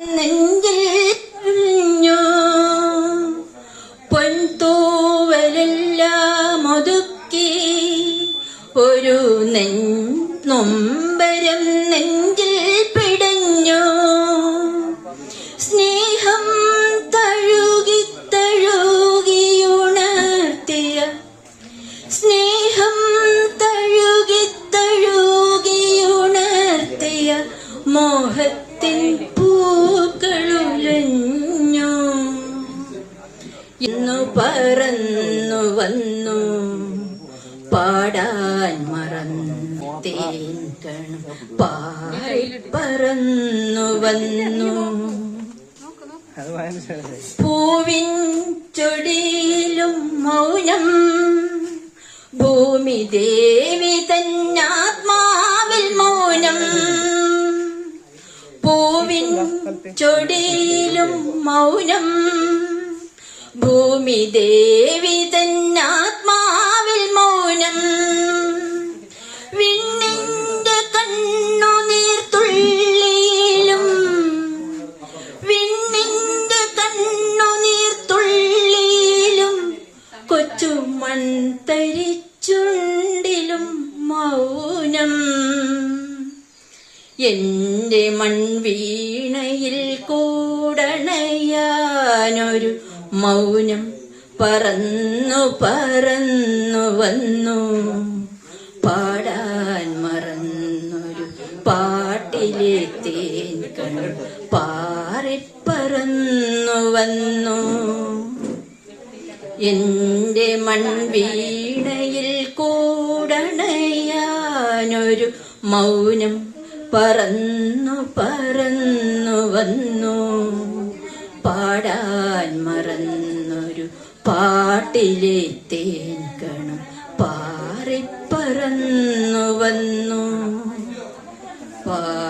നെഞ്ചിൽ കുഞ്ഞു പൊൻതൂവലെല്ലാം ഒതുക്കി. ഒരു നൊമ്പരം നെഞ്ചിൽ പിടഞ്ഞു. സ്നേഹം തഴുകി തഴുകിയുണർത്തിയ സ്നേഹം തഴുകി തഴുകിയുണർത്തിയ മോഹത്തിൻ ഇന്നു പറന്നു വന്നു. പാടാൻ മറന്നേൻ പാടി പാറി പറന്നു വന്നു. പൂവിൻ ചൊടിയിലും മൗനം. ഭൂമി ദേവി തന്നാത്മാവിൽ മൗനം. പൂവിൻ ചൊടിയിലും മൗനം. ഭൂമി ദേവി തന്നാത്മാവിൽ മൗനം. വിണ്ണിന്റെ കണ്ണുനീർത്തുള്ളിയിലും വിണ്ണിന്റെ കണ്ണുനീർത്തുള്ളിയിലും കൊച്ചു മൺതരിച്ചുണ്ടിലും മൗനം. എന്റെ മൺവീണയിൽ കൂടണയാനൊരു മൗനം പറന്നു പറന്നു വന്നു. പാടാൻ മറന്നൊരു പാട്ടിലെ തേൻ കണ്ണു പാറിപ്പറന്നു വന്നു. എന്റെ മൺവീണയിൽ കൂടണയാനൊരു മൗനം പറന്നു പറന്നു വന്നു. പാടാൻ മറന്നൊരു പാട്ടിലെ തേൻ കണം. പാറിപ്പറന്നു വന്നു. പാറി